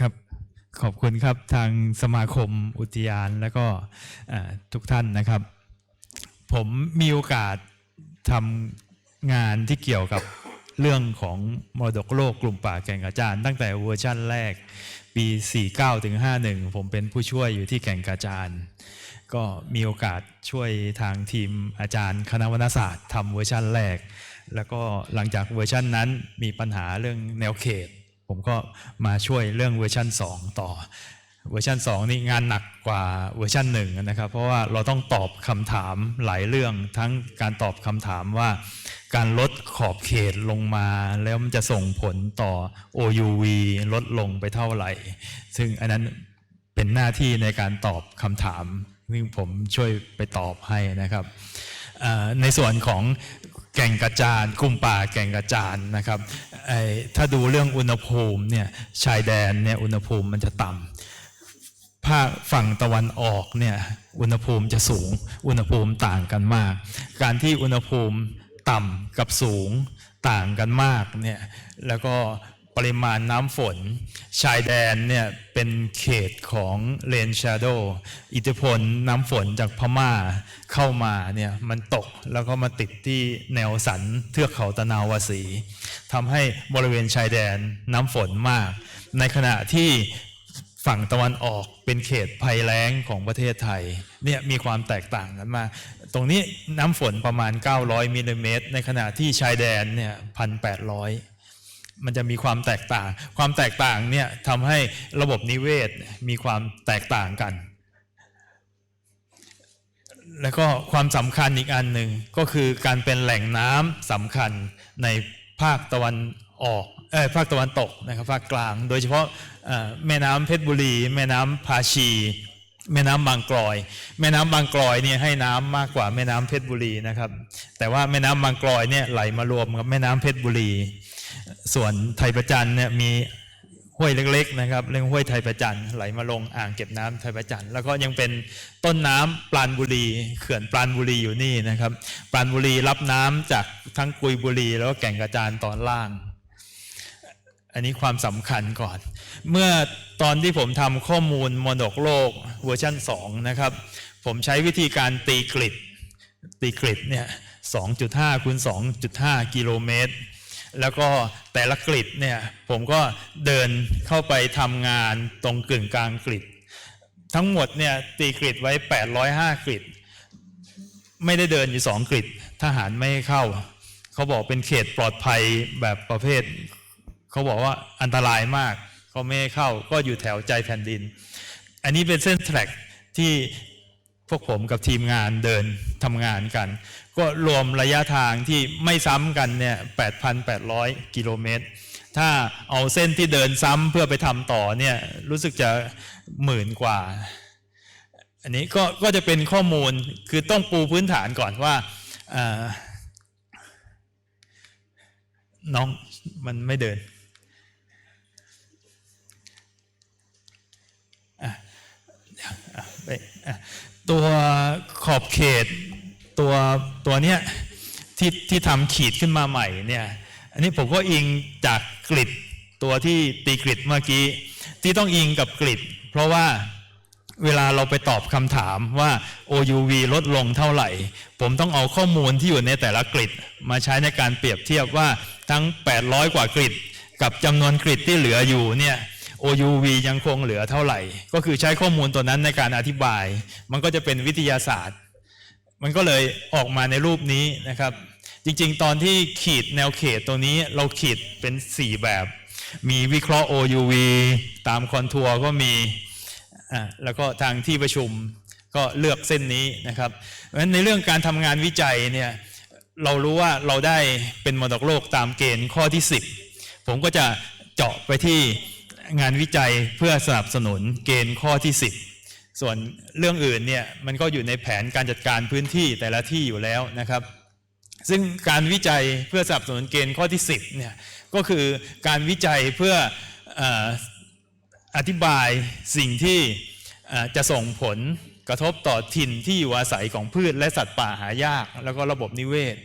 ครับขอบคุณครับทางสมาคมอุทยานแล้วก็ทุกท่านนะครับ ผมมีโอกาสทำงานที่เกี่ยวกับเรื่องของมรดกโลกกลุ่มป่าแก่งกระจานตั้งแต่เวอร์ชั่นแรกปี 49ถึง51 ผมเป็นผู้ช่วยอยู่ที่แก่งกระจานก็มีโอกาสช่วยทางทีมอาจารย์คณะวรรณศาสตร์ทำเวอร์ชั่นแรก แล้วก็หลังจากเวอร์ชั่นนั้นมีปัญหาเรื่องแนวเขต ผมก็มาช่วยเรื่องเวอร์ชัน2 ต่อ เวอร์ชัน2 นี่งานหนักกว่าเวอร์ชัน1นะครับ เพราะว่าเราต้องตอบคำถามหลายเรื่อง ทั้งการตอบคำถามว่า การลดขอบเขตลงมา แล้วมันจะส่งผลต่อ OUV ลดลงไปเท่าไหร่ ซึ่งอันนั้นเป็นหน้าที่ในการตอบคำถามซึ่งผมช่วยไปตอบให้นะครับ ในส่วนของแก่งกระจานกลุ่มป่าแก่งกระจานนะครับถ้าดูเรื่องอุณหภูมิเนี่ยชายแดนเนี่ยอุณหภูมิมันจะต่ำภาคฝั่งตะวันออกเนี่ยอุณหภูมิจะสูง อุณหภูมิต่างกันมาก การที่อุณหภูมิต่ำกับสูงต่างกันมากเนี่ยแล้วก็ ปริมาณน้ำฝน ชายแดนเนี่ยเป็นเขตของเลนชาโดอิทธิพลน้ำฝนจากพม่าเข้ามาเนี่ยมันตกแล้วก็มาติดที่แนวสันเทือกเขาตะนาวาสีทำให้บริเวณชายแดนน้ำฝนมาก ในขณะที่ฝั่งตะวันออกเป็นเขตภัยแล้งของประเทศไทยเนี่ยมีความแตกต่างกันมากตรงนี้น้ำฝนประมาณ 900มิลลิเมตรในขณะที่ชายแดนเนี่ยพันแมันจะมีความแตกต่าง ความแตกต่างเนี่ยทำให้ระบบนิเวศมีความแตกต่างกัน แล้วก็ความสำคัญอีกอันหนึ่งก็คือการเป็นแหล่งน้ำสำคัญในภาคตะวันออกเออภาคตะวันตกนะครับภาคกลาง โดยเฉพาะแม่น้ำเพชรบุรี แม่น้ำภาชี แม่น้ำบางกลอย แม่น้ำบางกลอยเนี่ยให้น้ำมากกว่าแม่น้ำเพชรบุรีนะครับ แต่ว่าแม่น้ำบางกลอยเนี่ยไหลมารวมกับแม่น้ำเพชรบุรี ส่วนไทยประจันเนี่ยมีห้วยเล็กๆนะครับเรื่องห้วยไทยประจันไหลมาลงอ่างเก็บน้ำไทยประจันแล้วก็ยังเป็นต้นน้ำปราณบุรีเขื่อนปราณบุรีอยู่นี่นะครับปราณบุรีรับน้ำจากทั้งกุยบุรีแล้วก็แก่งกระจานตอนล่าง อันนี้ความสำคัญก่อน เมื่อตอนที่ผมทำข้อมูลมรดกโลกเวอร์ชัน2 นะครับ ผมใช้วิธีการตีกริดตีกริดเนี่ย2.5คูณ2.5 กิโลเมตร แล้วก็แต่ละกริดเนี่ยผมก็เดินเข้าไปทำงานตรงกึ่งกลางกริดทั้งหมดเนี่ยตีกริดไว้ 805กริดไม่ได้เดินอยู่สองกริดทหารไม่ให้เข้า เขาบอกเป็นเขตปลอดภัยแบบประเภท เขาบอกว่าอันตรายมากเขาไม่ให้เข้าก็อยู่แถวใจแผ่นดิน อันนี้เป็นเส้นแทร็กที่พวกผมกับทีมงานเดินทำงานกัน ก็รวมระยะทางที่ไม่ซ้ำกันเนี่ย8,800 กิโลเมตร ถ้าเอาเส้นที่เดินซ้ำเพื่อไปทำต่อเนี่ยรู้สึกจะหมื่นกว่า อันนี้ก็ก็จะเป็นข้อมูลคือต้องปูพื้นฐานก่อนว่าน้องมันไม่เดิน ตัวขอบเขต ตัวตัวเนี้ยที่ที่ทำขีดขึ้นมาใหม่เนี่ย อันนี้ผมก็อิงจากกริดตัวที่ตีกริดเมื่อกี้ ที่ต้องอิงกับกริดเพราะว่าเวลาเราไปตอบคำถามว่า OUV ลดลงเท่าไหร่ ผมต้องเอาข้อมูลที่อยู่ในแต่ละกริดมาใช้ในการเปรียบเทียบว่าทั้ง 800 กว่ากริดกับจำนวนกริดที่เหลืออยู่เนี่ย OUV ยังคงเหลือเท่าไหร่ ก็คือใช้ข้อมูลตัวนั้นในการอธิบาย มันก็จะเป็นวิทยาศาสตร์ มันก็เลยออกมาในรูปนี้นะครับ จริงๆ ตอนที่ขีดแนวเขตตัวนี้เราขีดเป็น 4 แบบ มีวิเคราะห์ OUV ตามคอนทัวร์ก็มีอะแล้วก็ทางที่ประชุมก็เลือกเส้นนี้นะครับเพราะฉะนั้นในเรื่องการทำงานวิจัยเนี่ยเรารู้ว่าเราได้เป็นมรดกโลกตามเกณฑ์ข้อที่ 10 ผมก็จะเจาะไปที่งานวิจัยเพื่อสนับสนุนเกณฑ์ข้อที่ 10 ส่วนเรื่องอื่นเนี่ยมันก็อยู่ในแผนการจัดการพื้นที่แต่ละที่อยู่แล้วนะครับ ซึ่งการวิจัยเพื่อสนับสนุนเกณฑ์ข้อที่ 10เนี่ยก็คือการวิจัยเพื่อออธิบายสิ่งที่จะส่งผลกระทบต่อถิ่นที่อยู่อาศัยของพืชและสัตว์ป่าหายาก แล้วก็ระบบนิเวศ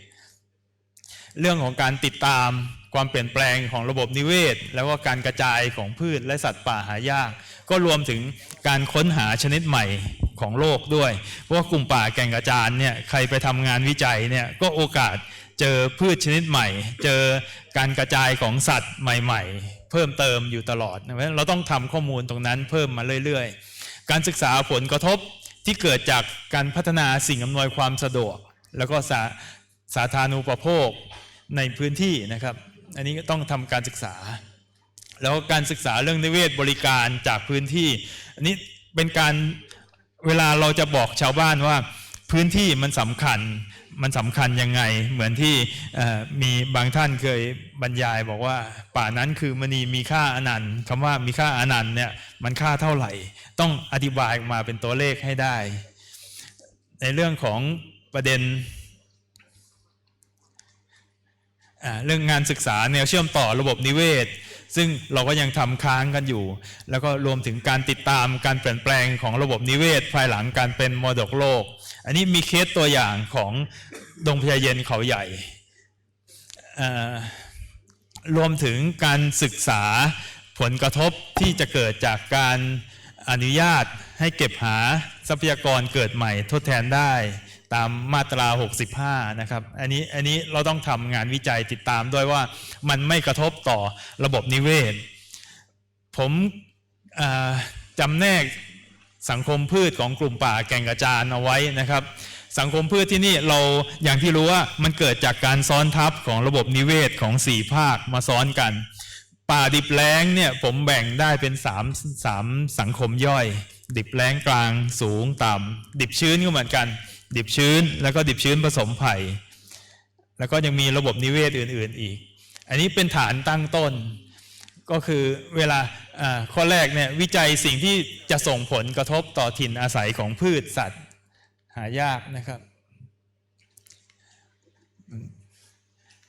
เรื่องของการติดตามความเปลี่ยนแปลงของระบบนิเวศ แล้วก็การกระจายของพืชและสัตว์ป่าหายาก ก็รวมถึงการค้นหาชนิดใหม่ของโลกด้วย เพราะว่ากลุ่มป่าแก่งกระจานเนี่ยใครไปทำงานวิจัยเนี่ยก็โอกาสเจอพืชชนิดใหม่ เจอการกระจายของสัตว์ใหม่ ๆ เพิ่มเติมอยู่ตลอดเพราะฉะนั้นเราต้องทำข้อมูลตรงนั้นเพิ่มมาเรื่อย ๆ การศึกษาผลกระทบที่เกิดจากการพัฒนาสิ่งอำนวยความสะดวก แล้วก็สาสาธารณูปโภคในพื้นที่นะครับ อันนี้ก็ต้องทำการศึกษา แล้วการศึกษาเรื่องนิเวศบริการจากพื้นที่อันนี้เป็นการเวลาเราจะบอกชาวบ้านว่าพื้นที่มันสำคัญมันสำคัญยังไง เหมือนที่มีบางท่านเคยบรรยายบอกว่า ป่านั้นคือมณีมีค่าอนันต์คำว่ามีค่าอนันต์เนี่ยมันค่าเท่าไหร่ ต้องอธิบายออกมาเป็นตัวเลขให้ได้ ในเรื่องของประเด็นเรื่องงานศึกษาแนวเชื่อมต่อระบบนิเวศ ซึ่งเราก็ยังทำค้างกันอยู่ แล้วก็รวมถึงการติดตามการเปลี่ยนแปลงของระบบนิเวศ ภายหลังการเป็นมรดกโลก อันนี้มีเคสตัวอย่างของดงพญาเย็นเขาใหญ่ รวมถึงการศึกษาผลกระทบที่จะเกิดจากการอนุญาตให้เก็บหาทรัพยากรเกิดใหม่ทดแทนได้ ตามมาตรา 65 นะครับ อันนี้อันนี้เราต้องทำงานวิจัยติดตามด้วยว่ามันไม่กระทบต่อระบบนิเวศ ผมจำแนกสังคมพืชของกลุ่มป่าแก่งกระจานเอาไว้นะครับ สังคมพืชที่นี่เราอย่างที่รู้ว่ามันเกิดจากการซ้อนทับของระบบนิเวศของสี่ภาคมาซ้อนกัน ป่าดิบแล้งเนี่ยผมแบ่งได้เป็นสามสามสังคมย่อย ดิบแล้งกลางสูงต่ำดิบชื้นก็เหมือนกัน ดิบชื้นแล้วก็ดิบชื้นผสมไผ่ แล้วก็ยังมีระบบนิเวศอื่น ๆอีก อันนี้เป็นฐานตั้งต้น ก็คือเวลาข้อแรกเนี่ยวิจัยสิ่งที่จะส่งผลกระทบต่อถิ่นอาศัยของพืชสัตว์ หายากนะครับ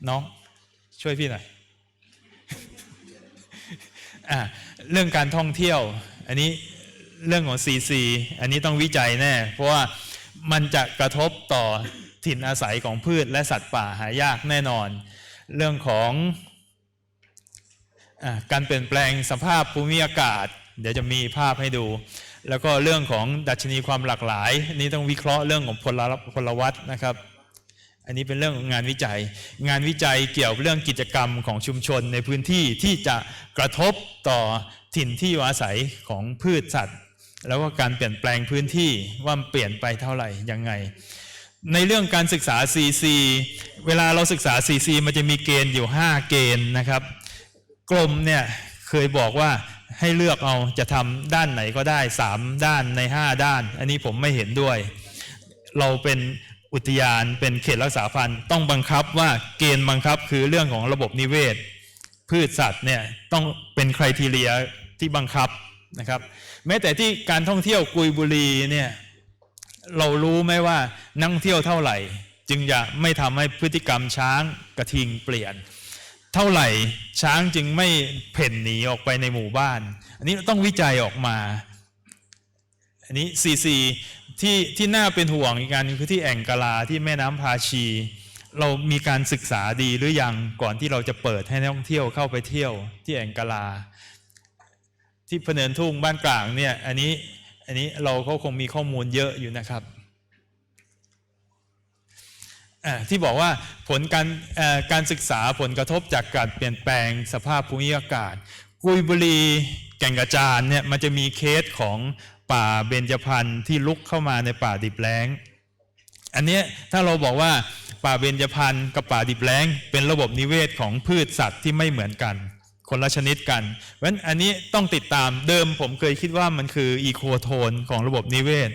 น้องช่วยพี่หน่อยอเรื่องการท่องเที่ยว อันนี้เรื่องของ CC อันนี้ต้องวิจัยแน่ เพราะว่า มันจะกระทบต่อถิ่นอาศัยของพืชและสัตว์ป่าหายากแน่นอน เรื่องของอการเปลี่ยนแปลงสภาพภูมิอากาศ เดี๋ยวจะมีภาพให้ดู แล้วก็เรื่องของดัชนีความหลากหลายนนี้ต้องวิเคราะห์เรื่องของพลพลวัตนะครับ อันนี้เป็นเรื่องของงานวิจัย งานวิจัยเกี่ยวเรื่องกิจกรรมของชุมชนในพื้นที่ที่จะกระทบต่อถิ่นที่อยู่อาศัยของพืชสัตว์ แล้วก็การเปลี่ยนแปลงพื้นที่ว่ามันเปลี่ยนไปเท่าไหร่ยังไง ในเรื่องการศึกษา CC เวลาเราศึกษา CC มันจะมีเกณฑ์อยู่ 5 เกณฑ์นะครับกรมเนี่ยเคยบอกว่าให้เลือกเอาจะทำด้านไหนก็ได้ 3 ด้านใน 5 ด้าน อันนี้ผมไม่เห็นด้วย เราเป็นอุทยานเป็นเขตรักษาพันธุ์ต้องบังคับว่าเกณฑ์บังคับคือเรื่องของระบบนิเวศ พืชสัตว์เนี่ยต้องเป็นคุณทีเรียที่บังคับ นะครับ แม้แต่ที่การท่องเที่ยวกุยบุรีเนี่ยเรารู้ไหมว่านักท่องเที่ยวเท่าไหร่ จึงจะไม่ทำให้พฤติกรรมช้างกระทิงเปลี่ยน เท่าไหร่ช้างจึงไม่เพ่นหนีออกไปในหมู่บ้าน อันนี้ต้องวิจัยออกมา อันนี้ซีซีที่ที่น่าเป็นห่วงอีกการคือที่แอ่งกะลาที่แม่น้ำพาชี เรามีการศึกษาดีหรือยังก่อนที่เราจะเปิดให้นักท่องเที่ยวเข้าไปเที่ยวที่แอ่งกะลา ที่พะเนินทุ่งบ้านกลางเนี่ยอันนี้อันนี้เราก็คงมีข้อมูลเยอะอยู่นะครับที่บอกว่าผลการการศึกษาผลกระทบจากการเปลี่ยนแปลงสภาพภูมิอากาศ กุยบุรีแก่งกระจานเนี่ยมันจะมีเคสของป่าเบญจพรรณที่ลุกเข้ามาในป่าดิบแล้ง อันนี้ถ้าเราบอกว่าป่าเบญจพรรณกับป่าดิบแล้ง เป็นระบบนิเวศของพืชสัตว์ที่ไม่เหมือนกัน คนละชนิดกันเพราะฉะนั้นอันนี้ต้องติดตามเดิมผมเคยคิดว่ามันคืออีโคโทนของระบบนิเวศ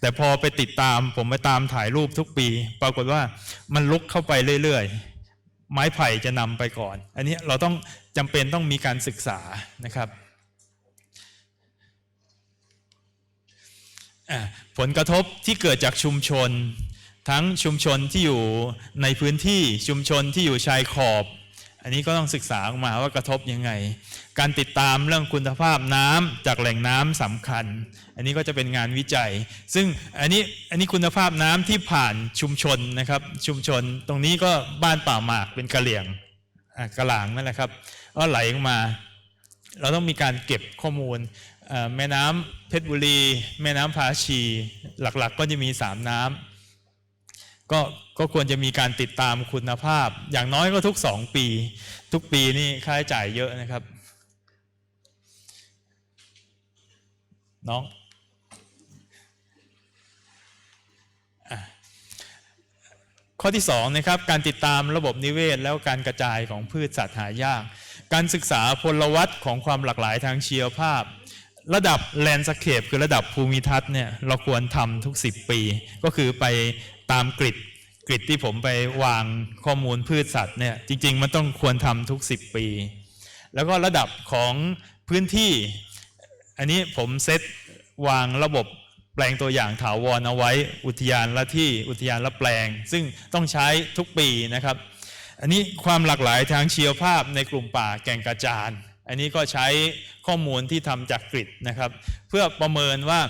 แต่พอไปติดตามผมไปตามถ่ายรูปทุกปี ปรากฏว่ามันลุกเข้าไปเรื่อยๆ ไม้ไผ่จะนำไปก่อน อันนี้เราต้องจำเป็นต้องมีการศึกษานะครับผลกระทบที่เกิดจากชุมชน ทั้งชุมชนที่อยู่ในพื้นที่ชุมชนที่อยู่ชายขอบ อันนี้ก็ต้องศึกษาออกมาว่ากระทบยังไง การติดตามเรื่องคุณภาพน้ำจากแหล่งน้ำสำคัญ อันนี้ก็จะเป็นงานวิจัย ซึ่งอันนี้อันนี้คุณภาพน้ำที่ผ่านชุมชนนะครับ ชุมชนตรงนี้ก็บ้านป่าหมากเป็นกระเหลี่ยงอะหลางนั่นแหละครับก็ไหลออกมา เราต้องมีการเก็บข้อมูลแม่น้ำเพชรบุรี แม่น้ำภาชี หลักๆก็จะมีสามน้ำ ก็ก็ควรจะมีการติดตามคุณภาพ อย่างน้อยก็ทุกสองปี ทุกปีนี่ค่าใช้จ่ายเยอะนะครับ น้องอข้อที่สองนะครับการติดตามระบบนิเวศ แล้วการกระจายของพืชสัตว์หายาก การศึกษาพลวัตของความหลากหลายทางชีวภาพ ระดับแลนด์สเคปคือระดับภูมิทัศน์เนี่ยเราควรทำทุก 10 ปี ก็คือไป ตามกริดกริดที่ผมไปวางข้อมูลพืชสัตว์เนี่ยจริง ๆ มันต้องควรทำทุก 10 ปี แล้วก็ระดับของพื้นที่ อันนี้ผมเซตวางระบบแปลงตัวอย่างถาวรเอาไว้อุทยานละที่อุทยานละแปลง ซึ่งต้องใช้ทุกปีนะครับ อันนี้ความหลากหลายทางชีวภาพในกลุ่มป่าแก่งกระจานอันนี้ก็ใช้ข้อมูลที่ทำจากกริดนะครับ เพื่อประเมินว่า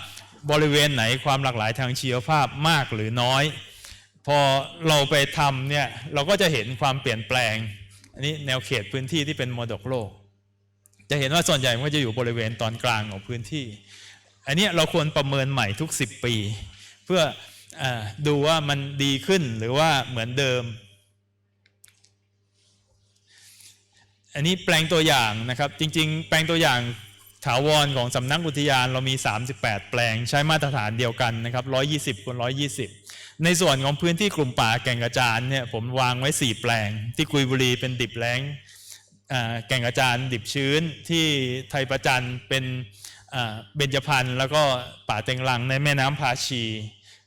บริเวณไหนความหลากหลายทางชีวภาพมากหรือน้อย พอเราไปทำเนี่ยเราก็จะเห็นความเปลี่ยนแปลง อันนี้แนวเขตพื้นที่ที่เป็นมรดกโลก จะเห็นว่าส่วนใหญ่มันก็จะอยู่บริเวณตอนกลางของพื้นที่ อันนี้เราควรประเมินใหม่ทุก 10 ปี เพื่ออดูว่ามันดีขึ้นหรือว่าเหมือนเดิมอันนี้แปลงตัวอย่างนะครับ จริง ๆ แปลงตัวอย่าง ถาวรของสำนักอุทยานเรามี 38 แปลงใช้มาตรฐานเดียวกันนะครับ120คูณ120 ในส่วนของพื้นที่กลุ่มป่าแก่งกระจานเนี่ยผมวางไว้ 4 แปลง ที่กุยบุรีเป็นดิบแล้งแก่งกระจานดิบชื้นที่ไทยประจันเป็นเบญจพรรณแล้วก็ป่าเต็งรังในแม่น้ำภาชี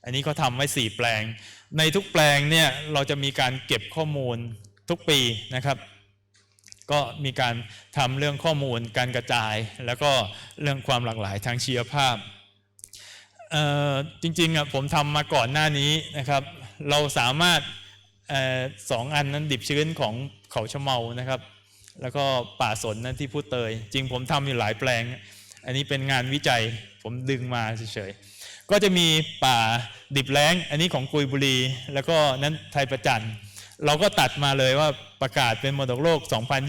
อันนี้เขาทำไว้ 4 แปลง ในทุกแปลงเนี่ยเราจะมีการเก็บข้อมูลทุกปีนะครับ ก็มีการทำเรื่องข้อมูลการกระจาย แล้วก็เรื่องความหลากหลายทางชีวภาพจริงๆอะผมทำมาก่อนหน้านี้นะครับ เราสามารถออสองอันนั้นดิบชื้นของเขาชะเมานะครับ แล้วก็ป่าสนนั้นที่พูดเตย จริงผมทำอยู่หลายแปลง อันนี้เป็นงานวิจัยผมดึงมาเฉยๆก็จะมีป่าดิบแล้ง อันนี้ของกุยบุรี แล้วก็นั้นไทยประจัน เราก็ตัดมาเลยว่าประกาศเป็นมรดกโลก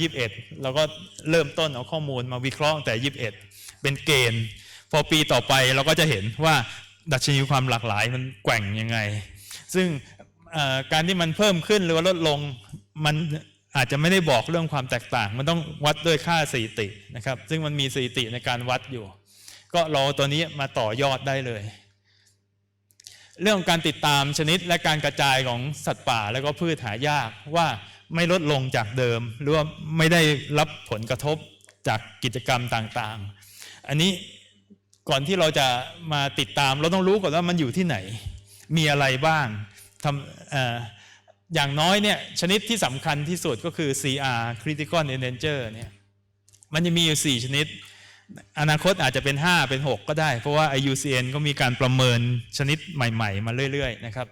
2021 เราก็เริ่มต้นเอาข้อมูลมาวิเคราะห์ตั้งแต่ 21 เป็นเกณฑ์ พอปีต่อไปเราก็จะเห็นว่าดัชนีความหลากหลายมันแกว่งยังไง ซึ่งการที่มันเพิ่มขึ้นหรือว่าลดลงมันอาจจะไม่ได้บอกเรื่องความแตกต่าง มันต้องวัดด้วยค่าสถิตินะครับ ซึ่งมันมีสถิติในการวัดอยู่ ก็เรอาตัวนี้มาต่อยอดได้เลย เรื่องการติดตามชนิดและการกระจายของสัตว์ป่าแล้วก็พืชหายากว่าไม่ลดลงจากเดิม หรือว่าไม่ได้รับผลกระทบจากกิจกรรมต่างๆ อันนี้ก่อนที่เราจะมาติดตามเราต้องรู้ก่อนว่ามันอยู่ที่ไหน มีอะไรบ้างทำเอ่ออย่างน้อยเนี่ยชนิดที่สำคัญที่สุดก็คือ CR Critical Endanger เนี่ยมันจะมีอยู่ 4 ชนิด อนาคตอาจจะเป็น 5 เป็น 6 ก็ได้ เพราะว่า IUCN ก็มีการประเมินชนิดใหม่ ๆ มาเรื่อย ๆ นะครับ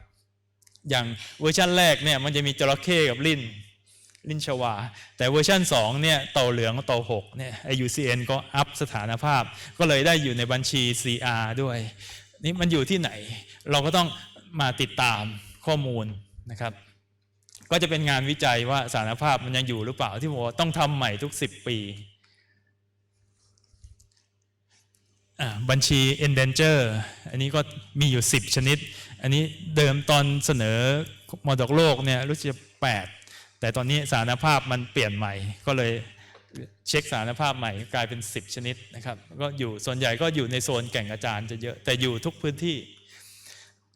อย่างเวอร์ชันแรกเนี่ยมันจะมีจระเข้กับลิ้นลิ้นชวา แต่เวอร์ชัน2เนี่ยเต่าเหลืองกับเต่าหกเนี่ย IUCN ก็อัพสถานภาพ ก็เลยได้อยู่ในบัญชี CR ด้วย นี่มันอยู่ที่ไหน เราก็ต้องมาติดตามข้อมูลนะครับ ก็จะเป็นงานวิจัยว่าสถานภาพมันยังอยู่หรือเปล่าที่บอกว่าต้องทำใหม่ทุก 10 ปีอ่า บัญชี endanger อันนี้ก็มีอยู่ 10 ชนิด อันนี้เดิมตอนเสนอมรดกโลกเนี่ยรู้สึกจะ8แต่ตอนนี้สารภาพมันเปลี่ยนใหม่ ก็เลยเช็คสารภาพใหม่กลายเป็น 10 ชนิดนะครับก็อยู่ส่วนใหญ่ก็อยู่ในโซนแก่งกระจานจะเยอะแต่อยู่ทุกพื้นที่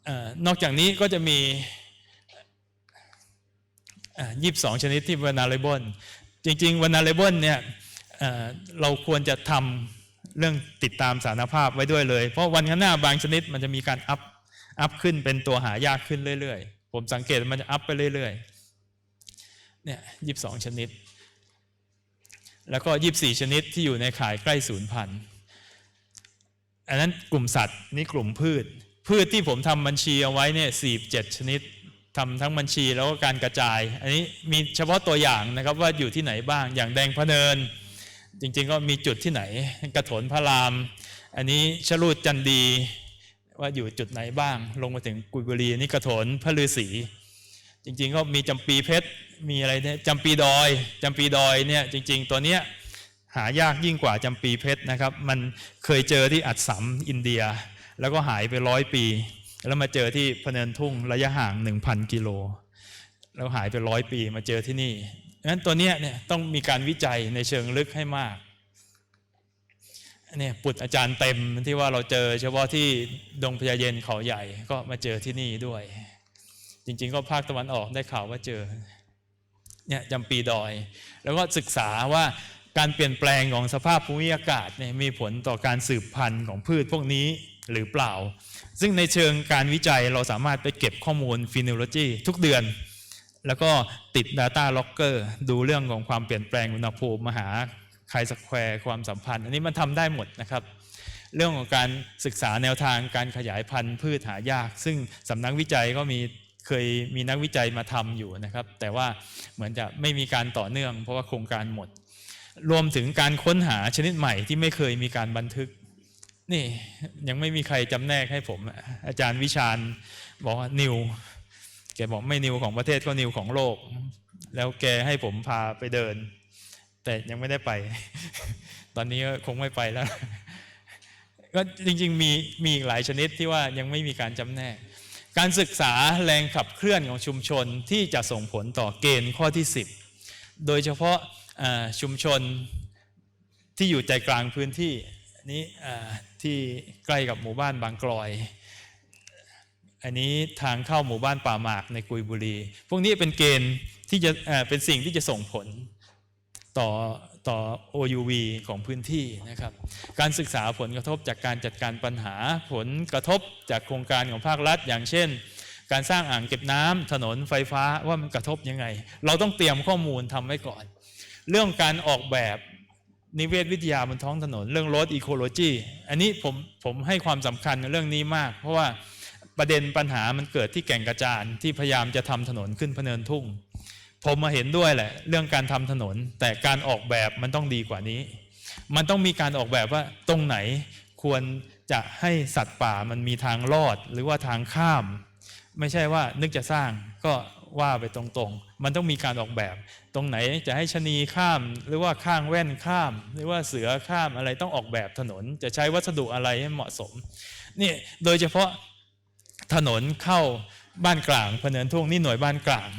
อนอกจากนี้ก็จะมียี่สิบสองชนิดที่ vulnerable จริงๆ vulnerable เนี่ยเราควรจะทำ เรื่องติดตามสารภาพไว้ด้วยเลย เพราะวันข้างหน้าบางชนิดมันจะมีการอัพอัพขึ้นเป็นตัวหายากขึ้นเรื่อยๆ ผมสังเกตมันจะอัพไปเรื่อยๆเนี่ยยี่สิบสองชนิด แล้วก็ยี่บสี่ชนิดที่อยู่ในข่ายใกล้สูญพันอันนั้นกลุ่มสัตว์นี่กลุ่มพืช พืชที่ผมทำบัญชีเอาไว้เนี่ยสี่เจ็ดชนิดทำทั้งบัญชีแล้วก็การกระจาย อันนี้มีเฉพาะตัวอย่างนะครับว่าอยู่ที่ไหนบ้างอย่างแดงพะเนิน จริงๆก็มีจุดที่ไหน กระโถนพระราม อันนี้ชลูดจันดีว่าอยู่จุดไหนบ้าง ลงมาถึงกุยบุรีนี่กระโถนพระฤาษีจริงๆก็มีจำปีเพชรมีอะไรเนี่ยจำปีดอยจำปีดอยเนี่ยจริง ๆ ตัวเนี้ยหายากยิ่งกว่าจำปีเพชรนะครับ มันเคยเจอที่อัดสัมอินเดีย แล้วก็หายไปร้อยปี แล้วมาเจอที่พเนินทุ่งระยะห่าง 1,000 กิโลแล้วหายไปร้อยปีมาเจอที่นี่ งั้นตัวเนี้ยเนี่ยต้องมีการวิจัยในเชิงลึกให้มากเนี่ยปุตอาจารย์เต็มที่ว่าเราเจอ เฉพาะที่ดงพญาเย็นเขาใหญ่ก็มาเจอที่นี่ด้วย จริงๆ ก็ภาคตะวันออกได้ข่าวว่าเจอเนี่ยจำปีดอย แล้วก็ศึกษาว่าการเปลี่ยนแปลงของสภาพภูมิอากาศเนี่ยมีผลต่อการสืบพันธุ์ของพืชพวกนี้หรือเปล่า ซึ่งในเชิงการวิจัยเราสามารถไปเก็บข้อมูลฟิโนโลจีทุกเดือน แล้วก็ติด Data Locker ดูเรื่องของความเปลี่ยนแปลงอุณหภูมิมาหาไคสแควร์ความสัมพันธ์ อันนี้มันทำได้หมดนะครับเรื่องของการศึกษาแนวทางการขยายพันธุ์พืชหายาก ซึ่งสำนักวิจัยก็มีเคยมีนักวิจัยมาทำอยู่นะครับ แต่ว่าเหมือนจะไม่มีการต่อเนื่อง เพราะว่าโครงการหมด รวมถึงการค้นหาชนิดใหม่ที่ไม่เคยมีการบันทึก นี่ยังไม่มีใครจำแนกให้ผม อาจารย์วิชาญบอกว่านิว แกบอกไม่นิวของประเทศก็นิวของโลก แล้วแกให้ผมพาไปเดิน แต่ยังไม่ได้ไป ตอนนี้ก็คงไม่ไปแล้ว ก็จริง ๆ มีมีอีกหลายชนิดที่ว่ายังไม่มีการจำแนก การศึกษาแรงขับเคลื่อนของชุมชนที่จะส่งผลต่อเกณฑ์ข้อที่ 10 โดยเฉพาะชุมชนที่อยู่ใจกลางพื้นที่นี้ที่ใกล้กับหมู่บ้านบางกลอย อันนี้ทางเข้าหมู่บ้านป่าหมากในกุยบุรี พวกนี้เป็นเกณฑ์ที่จะเป็นสิ่งที่จะส่งผลต่อต่อ OUV ของพื้นที่นะครับ การศึกษาผลกระทบจากการจัดการปัญหาผลกระทบจากโครงการของภาครัฐ อย่างเช่น การสร้างอ่างเก็บน้ำถนนไฟฟ้าว่ามันกระทบยังไง เราต้องเตรียมข้อมูลทำไว้ก่อน เรื่องการออกแบบนิเวศวิทยาบนท้องถนน เรื่องรถอีโคโลจีอันนี้ผมผมให้ความสำคัญเรื่องนี้มาก เพราะว่า ประเด็นปัญหามันเกิดที่แก่งกระจานที่พยายามจะทำถนนขึ้นพเนินทุ่ง ผมมาเห็นด้วยแหละ เรื่องการทำถนน แต่การออกแบบมันต้องดีกว่านี้ มันต้องมีการออกแบบว่าตรงไหนควรจะให้สัตว์ป่ามันมีทางลอดหรือว่าทางข้าม ไม่ใช่ว่านึกจะสร้างก็ว่าไปตรงๆ มันต้องมีการออกแบบ ตรงไหนจะให้ชะนีข้าม หรือว่าข้างแว่นข้าม หรือว่าเสือข้ามอะไรต้องออกแบบถนน จะใช้วัสดุอะไรให้เหมาะสมนี่โดยเฉพาะ ถนนเข้าบ้านกลางพเนินทุ่งนี่หน่วยบ้านกลาง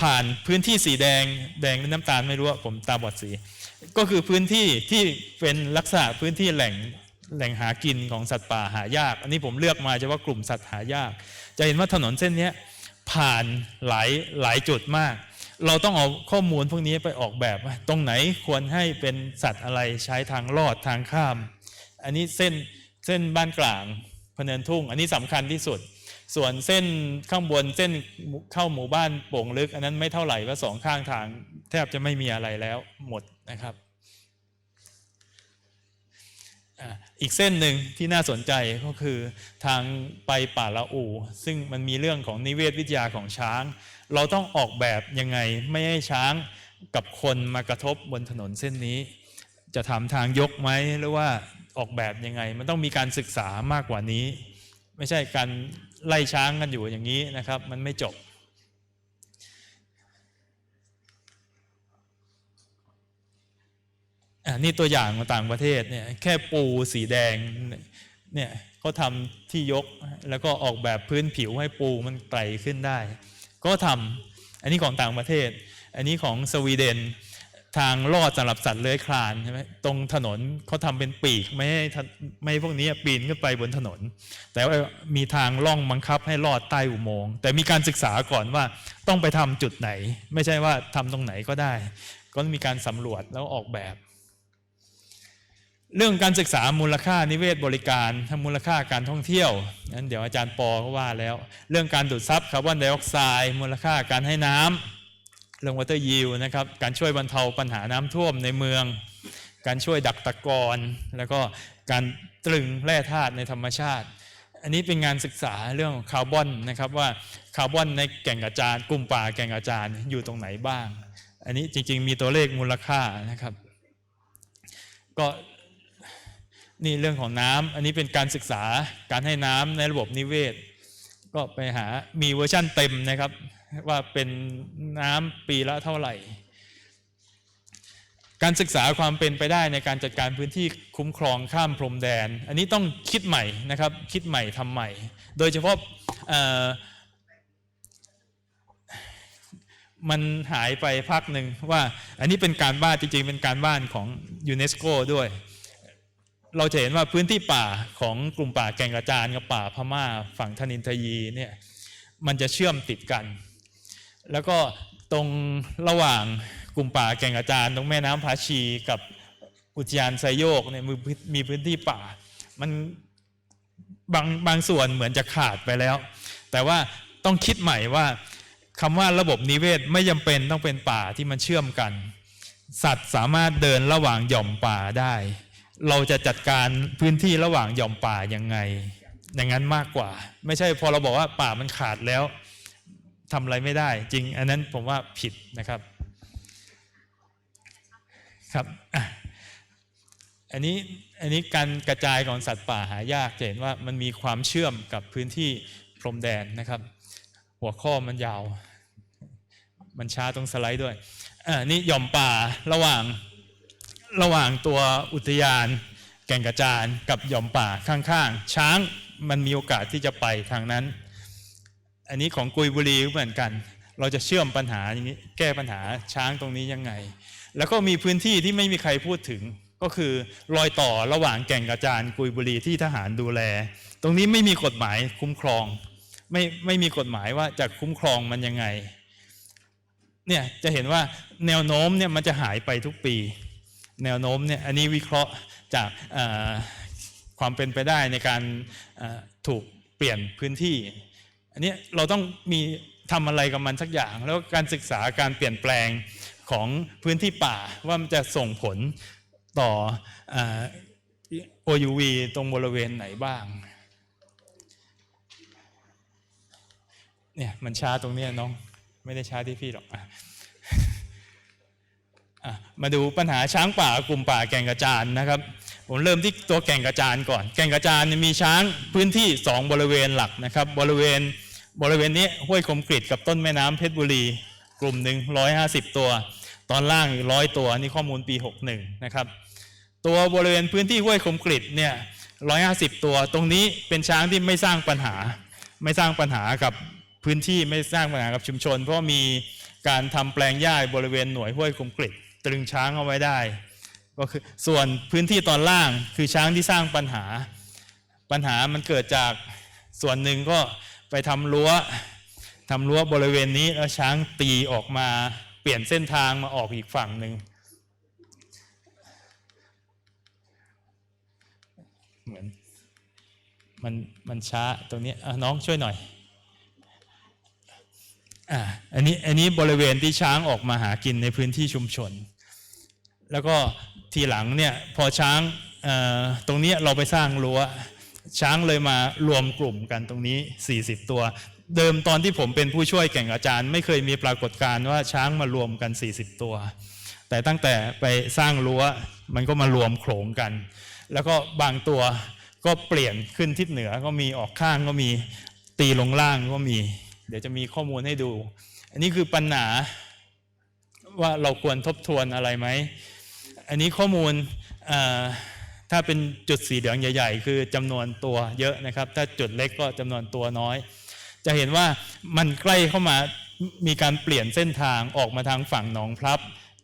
ผ่านพื้นที่สีแดงแดงหรือน้ำตาลไม่รู้ว่าผมตาบอดสี ก็คือพื้นที่ที่เป็นลักษณะพื้นที่แหล่งแหล่งหากินของสัตว์ป่าหายาก อันนี้ผมเลือกมาเฉพาะกลุ่มสัตว์หายาก จะเห็นว่าถนนเส้นนี้ผ่านหลายหลายจุดมาก เราต้องเอาข้อมูลพวกนี้ไปออกแบบว่าตรงไหนควรให้เป็นสัตว์อะไรใช้ทางลอดทางข้าม อันนี้เส้นเส้นบ้านกลาง พเนินทุ่ง อันนี้สำคัญที่สุด ส่วนเส้นข้างบนเส้นเข้าหมู่บ้านโป่งลึก อันนั้นไม่เท่าไหร่ว่าสองข้างทางแทบจะไม่มีอะไรแล้วหมดนะครับอีกเส้นหนึ่งที่น่าสนใจก็คือทางไปป่าละอู ซึ่งมันมีเรื่องของนิเวศวิทยาของช้าง เราต้องออกแบบยังไงไม่ให้ช้างกับคนมากระทบบนถนนเส้นนี้ จะทำทางยกไหมหรือว่า ออกแบบยังไง มันต้องมีการศึกษามากกว่านี้ ไม่ใช่การไล่ช้างกันอยู่อย่างนี้นะครับ มันไม่จบอะนี่ตัวอย่างมาต่างประเทศเนี่ยแค่ปูสีแดงเนี่ยเขาทำที่ยกแล้วก็ออกแบบพื้นผิวให้ปูมันไต่ขึ้นได้ ก็ทำอันนี้ของต่างประเทศ อันนี้ของสวีเดน ทางลอดสำหรับสัตว์เลื้อยคลานใช่ไหมตรงถนนเขาทำเป็นปีกไม่ให้ไม่ให้พวกนี้ปีนขึ้นไปบนถนน แต่ว่ามีทางล่องบังคับให้ลอดใต้อุโมงค์แต่มีการศึกษาก่อนว่าต้องไปทำจุดไหน ไม่ใช่ว่าทำตรงไหนก็ได้ ก็มีการสำรวจแล้วออกแบบ เรื่องการศึกษามูลค่านิเวศบริการทำมูลค่าการท่องเที่ยวนั้นเดี๋ยวอาจารย์ปอก็ว่าแล้ว เรื่องการดูดซับคาร์บอนไดออกไซด์มูลค่าการให้น้ำ เรื่องวอเตอร์ยิวนะครับการช่วยบรรเทาปัญหาน้ำท่วมในเมือง การช่วยดักตะกอนแล้วก็การตรึงแร่ธาตุในธรรมชาติ อันนี้เป็นงานศึกษาเรื่องคาร์บอนนะครับว่าคาร์บอนในแก่งกระจานกลุ่มป่าแก่งกระจานอยู่ตรงไหนบ้าง อันนี้จริง ๆ มีตัวเลขมูลค่านะครับ ก็นี่เรื่องของน้ำอันนี้เป็นการศึกษาการให้น้ำในระบบนิเวศ ก็ไปหามีเวอร์ชั่นเต็มนะครับ ว่าเป็นน้ำปีละเท่าไหร่ การศึกษาความเป็นไปได้ในการจัดการพื้นที่คุ้มครองข้ามพรมแดน อันนี้ต้องคิดใหม่นะครับ คิดใหม่ทำใหม่ โดยเฉพาะมันหายไปพักหนึ่งว่าอันนี้เป็นการบ้านจริงๆ เป็นการบ้านของยูเนสโกด้วย เราจะเห็นว่าพื้นที่ป่าของกลุ่มป่าแก่งกระจานกับป่าพม่าฝั่งธนินทยีเนี่ยมันจะเชื่อมติดกัน แล้วก็ตรงระหว่างกลุ่มป่าแก่งกระจานตรงแม่น้ำพาชีกับอุทยานไซโยกเนี่ยมีพื้นที่ป่า มันบางบางส่วนเหมือนจะขาดไปแล้ว แต่ว่าต้องคิดใหม่ว่าคำว่าระบบนิเวศไม่จำเป็นต้องเป็นป่าที่มันเชื่อมกัน สัตว์สามารถเดินระหว่างหย่อมป่าได้ เราจะจัดการพื้นที่ระหว่างหย่อมป่ายังไง อย่างนั้นมากกว่า ไม่ใช่พอเราบอกว่าป่ามันขาดแล้ว ทำอะไรไม่ได้ จริง อันนั้นผมว่าผิดนะครับครับอันนี้อันนี้การกระจายของสัตว์ป่าหายากจะเห็นว่ามันมีความเชื่อมกับพื้นที่พรมแดนนะครับ หัวข้อมันยาว มันช้าตรงสไลด์ด้วยอ่านี่หย่อมป่าระหว่างระหว่างตัวอุทยาน แก่งกระจานกับหย่อมป่าข้างๆ ช้างมันมีโอกาสที่จะไปทางนั้น อันนี้ของกุยบุรีเหมือนกัน เราจะเชื่อมปัญหาอย่างนี้แก้ปัญหาช้างตรงนี้ยังไง แล้วก็มีพื้นที่ที่ไม่มีใครพูดถึง ก็คือรอยต่อระหว่างแก่งกระจานกุยบุรีที่ทหารดูแล ตรงนี้ไม่มีกฎหมายคุ้มครอง ไม่ไม่มีกฎหมายว่าจะคุ้มครองมันยังไงเนี่ยจะเห็นว่าแนวโน้มเนี่ยมันจะหายไปทุกปี แนวโน้มเนี่ยอันนี้วิเคราะห์จากความเป็นไปได้ในการถูกเปลี่ยนพื้นที่ อันนี้เราต้องมีทำอะไรกับมันสักอย่าง แล้วการศึกษาการเปลี่ยนแปลงของพื้นที่ป่าว่ามันจะส่งผลต่อเอ่อ OUV ตรงบริเวณไหนบ้างเนี่ยมันช้าตรงนี้น้อง ไม่ได้ช้าที่พี่หรอกอมาดูปัญหาช้างป่ากลุ่มป่าแก่งกระจานนะครับ ผมเริ่มที่ตัวแก่งกระจานก่อน แก่งกระจานมีช้างพื้นที่ 2 บริเวณหลักนะครับ บริเวณบริเวณนี้ห้วยคมกริดกับต้นแม่น้ำเพชรบุรี กลุ่มหนึ่ง150 ตัว ตอนล่างอีกร้อยตัวนี่ข้อมูลปี 61 นะครับ ตัวบริเวณพื้นที่ห้วยคมกริดเนี่ย150 ตัว ตรงนี้เป็นช้างที่ไม่สร้างปัญหา ไม่สร้างปัญหากับพื้นที่ไม่สร้างปัญหากับชุมชน เพราะมีการทำแปลงหญ้าบริเวณหน่วยห้วยคมกริดตรึงช้างเอาไว้ได้ ก็คือส่วนพื้นที่ตอนล่างคือช้างที่สร้างปัญหา ปัญหามันเกิดจากส่วนหนึ่งก็ไปทำรั้วทำรั้วบริเวณนี้แล้วช้างตีออกมาเปลี่ยนเส้นทางมาออกอีกฝั่งหนึ่งเหมือนมันมันช้าตรงนี้น้องช่วยหน่อยอ่าอันนี้อันนี้บริเวณที่ช้างออกมาหากินในพื้นที่ชุมชน แล้วก็ ทีหลังเนี่ยพอช้างตรงนี้เราไปสร้างรั้วช้างเลยมารวมกลุ่มกันตรงนี้ 40 ตัว เดิมตอนที่ผมเป็นผู้ช่วยแก่งอาจารย์ ไม่เคยมีปรากฏการณ์ว่าช้างมารวมกัน 40 ตัว แต่ตั้งแต่ไปสร้างรั้วมันก็มารวมโขลงกัน แล้วก็บางตัวก็เปลี่ยนขึ้นทิศเหนือก็มีออกข้างก็มีตีลงล่างก็มี เดี๋ยวจะมีข้อมูลให้ดู อันนี้คือปัญหาว่าเราควรทบทวนอะไรไหม อันนี้ข้อมูลถ้าเป็นจุดสีเหลืองใหญ่ ๆ คือจำนวนตัวเยอะนะครับ ถ้าจุดเล็กก็จำนวนตัวน้อย จะเห็นว่ามันใกล้เข้ามามีการเปลี่ยนเส้นทางออกมาทางฝั่งหนองพลับ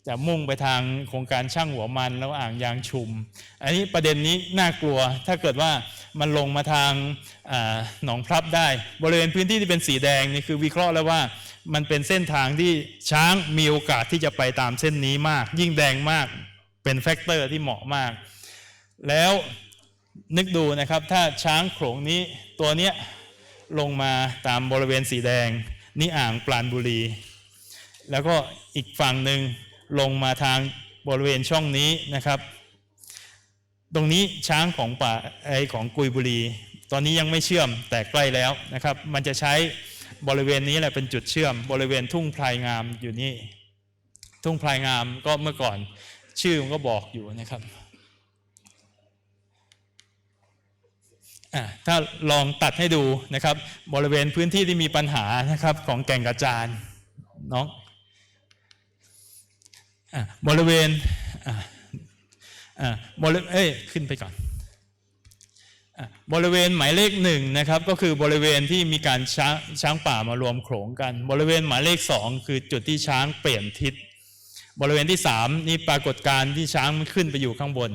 จะมุ่งไปทางโครงการช่างหัวมันแล้วอ่างยางชุม อันนี้ประเด็นนี้น่ากลัว ถ้าเกิดว่ามันลงมาทางหนองพลับได้ บริเวณพื้นที่ที่เป็นสีแดงนี่คือวิเคราะห์แล้วว่ามันเป็นเส้นทางที่ช้างมีโอกาสที่จะไปตามเส้นนี้มาก ยิ่งแดงมาก เป็นแฟกเตอร์ที่เหมาะมาก แล้วนึกดูนะครับ ถ้าช้างโขลงนี้ตัวเนี้ยลงมาตามบริเวณสีแดง นี่อ่างปราณบุรี แล้วก็อีกฝั่งหนึ่งลงมาทางบริเวณช่องนี้นะครับ ตรงนี้ช้างของป่าไอของกุยบุรี ตอนนี้ยังไม่เชื่อมแต่ใกล้แล้วนะครับ มันจะใช้บริเวณนี้แหละเป็นจุดเชื่อม บริเวณทุ่งพลายงามอยู่นี่ ทุ่งพลายงามก็เมื่อก่อน ชื่อมันก็บอกอยู่นะครับถ้าลองตัดให้ดูนะครับ บริเวณพื้นที่ที่มีปัญหานะครับ ของแก่งกระจานน้องอบริเวณบริเอ้ยขึ้นไปก่อนอบริเวณหมายเลขหนึ่งนะครับก็คือบริเวณที่มีการช้างช้างป่ามารวมโขลงกัน บริเวณหมายเลขสองคือจุดที่ช้างเปลี่ยนทิศ บริเวณที่สามนี่ปรากฏการณ์ที่ช้างมันขึ้นไปอยู่ข้างบน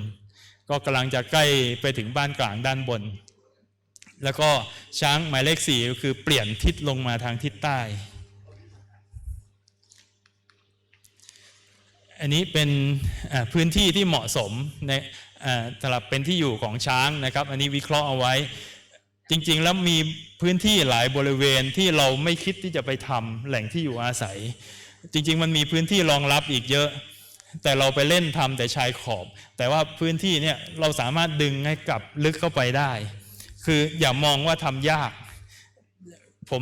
ก็กำลังจะใกล้ไปถึงบ้านกลางด้านบน แล้วก็ช้างหมายเลขสี่คือเปลี่ยนทิศลงมาทางทิศใต้ อันนี้เป็นพื้นที่ที่เหมาะสมในสำหรับเป็นที่อยู่ของช้างนะครับ อันนี้วิเคราะห์เอาไว้ จริงๆแล้วมีพื้นที่หลายบริเวณที่เราไม่คิดที่จะไปทำแหล่งที่อยู่อาศัย จริง ๆ มันมีพื้นที่รองรับอีกเยอะ แต่เราไปเล่นทำแต่ชายขอบ แต่ว่าพื้นที่เนี่ยเราสามารถดึงให้กลับลึกเข้าไปได้ คืออย่ามองว่าทำยาก ผม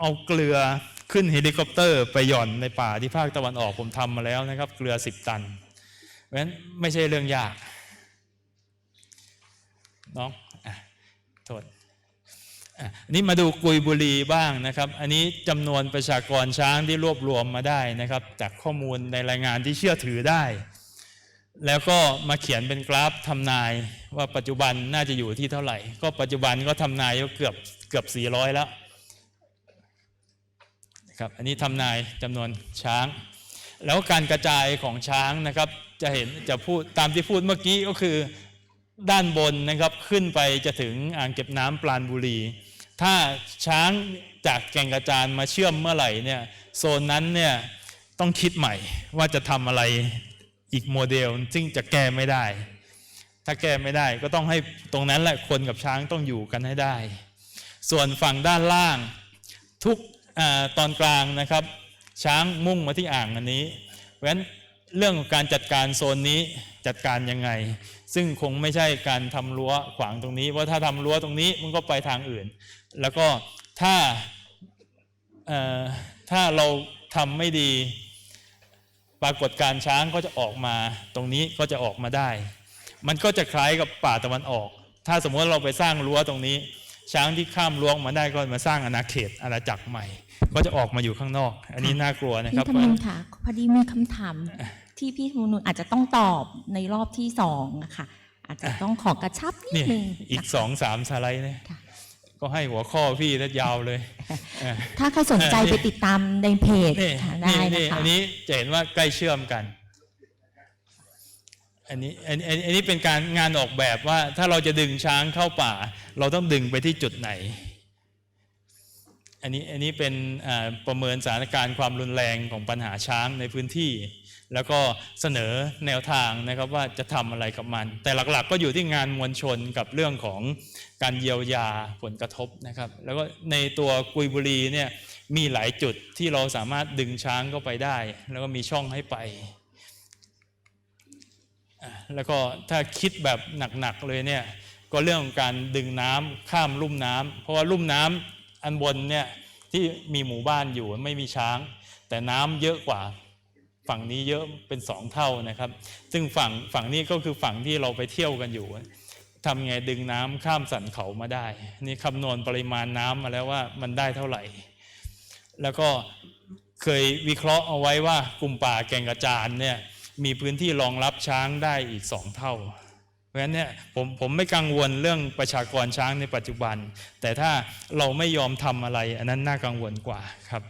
เอาเกลือขึ้นเฮลิคอปเตอร์ไปหย่อนในป่าที่ภาคตะวันออกผมทำมาแล้วนะครับ เกลือสิบตันเพราะฉะนั้นไม่ใช่เรื่องยากเน้องอะ อันนี้มาดูกุยบุรีบ้างนะครับ อันนี้จำนวนประชากรช้างที่รวบรวมมาได้นะครับ จากข้อมูลในรายงานที่เชื่อถือได้ แล้วก็มาเขียนเป็นกราฟทำนายว่าปัจจุบันน่าจะอยู่ที่เท่าไหร่ ก็ปัจจุบันก็ทำนายก็เกือบเกือบ 400 แล้วนะครับอันนี้ทำนายจำนวนช้าง แล้วการกระจายของช้างนะครับ จะเห็นจะพูดตามที่พูดเมื่อกี้ก็คือด้านบนนะครับขึ้นไปจะถึงอ่างเก็บน้ำปราณบุรี ถ้าช้างจากแก่งกระจานมาเชื่อมเมื่อไหร่เนี่ยโซนนั้นเนี่ยต้องคิดใหม่ว่าจะทำอะไรอีกโมเดล ซึ่งจะแก้ไม่ได้ ถ้าแก้ไม่ได้ก็ต้องให้ตรงนั้นแหละคนกับช้างต้องอยู่กันให้ได้ ส่วนฝั่งด้านล่างทุกอตอนกลางนะครับ ช้างมุ่งมาที่อ่างอันนี้เพราะฉะนั้นเรื่องของการจัดการโซนนี้จัดการยังไง ซึ่งคงไม่ใช่การทำรั้วขวางตรงนี้ เพราะถ้าทำรั้วตรงนี้มันก็ไปทางอื่น แล้วก็ถ้าเอ่อถ้าเราทำไม่ดีปรากฏการณ์ช้างก็จะออกมา ตรงนี้ก็จะออกมาได้ มันก็จะคล้ายกับป่าตะวันออก ถ้าสมมติเราไปสร้างรั้วตรงนี้ ช้างที่ข้ามรั้วมาได้ก็มาสร้างอาณาเขตอาณาจักรใหม่ ก็จะออกมาอยู่ข้างนอก อันนี้น่ากลัวนะคพี่รับธนูค่ะพอดีมีคำถามที่พี่ธนูอาจจะต้องตอบในรอบที่สองนะคะอาจจะต้องขอกระชับนิดนี่นึงอีกนะคะสองสามสไลด์เนี่ยค่ะ ก็ให้หัวข้อพี่แล้วยาวเลยอะถ้าใครสนใจเอ่อไปติดตามในเพจนี่ค่ะนี่ได้นี่นะคะอันนี้จะเห็นว่าใกล้เชื่อมกัน อันนี้อันอันอันนี้เป็นการงานออกแบบว่า ถ้าเราจะดึงช้างเข้าป่า เราต้องดึงไปที่จุดไหน อันนี้อันนี้เป็นอ่าประเมินสถานการณ์ความรุนแรงของปัญหาช้างในพื้นที่ แล้วก็เสนอแนวทางนะครับว่าจะทำอะไรกับมัน แต่หลักๆ ก็อยู่ที่งานมวลชนกับเรื่องของการเยียวยาผลกระทบนะครับ แล้วก็ในตัวกุยบุรีเนี่ยมีหลายจุดที่เราสามารถดึงช้างเข้าไปได้ แล้วก็มีช่องให้ไป แล้วก็ถ้าคิดแบบหนักๆเลยเนี่ยก็เรื่องของการดึงน้ำข้ามลุ่มน้ำเพราะว่าลุ่มน้ำอันบนเนี่ยที่มีหมู่บ้านอยู่ไม่มีช้าง แต่น้ำเยอะกว่า ฝั่งนี้เยอะเป็นสองเท่านะครับ ซึ่งฝั่งฝั่งนี้ก็คือฝั่งที่เราไปเที่ยวกันอยู่ทำไงดึงน้ำข้ามสันเขามาได้ นี่คำนวณปริมาณน้ำมาแล้วว่ามันได้เท่าไหร่ แล้วก็เคยวิเคราะห์เอาไว้ว่ากลุ่มป่าแก่งกระจานเนี่ยมีพื้นที่รองรับช้างได้อีกสองเท่า เพราะฉะนั้นเนี่ยผมผมไม่กังวลเรื่องประชากรช้างในปัจจุบัน แต่ถ้าเราไม่ยอมทำอะไร อันนั้นน่ากังวลกว่าครับ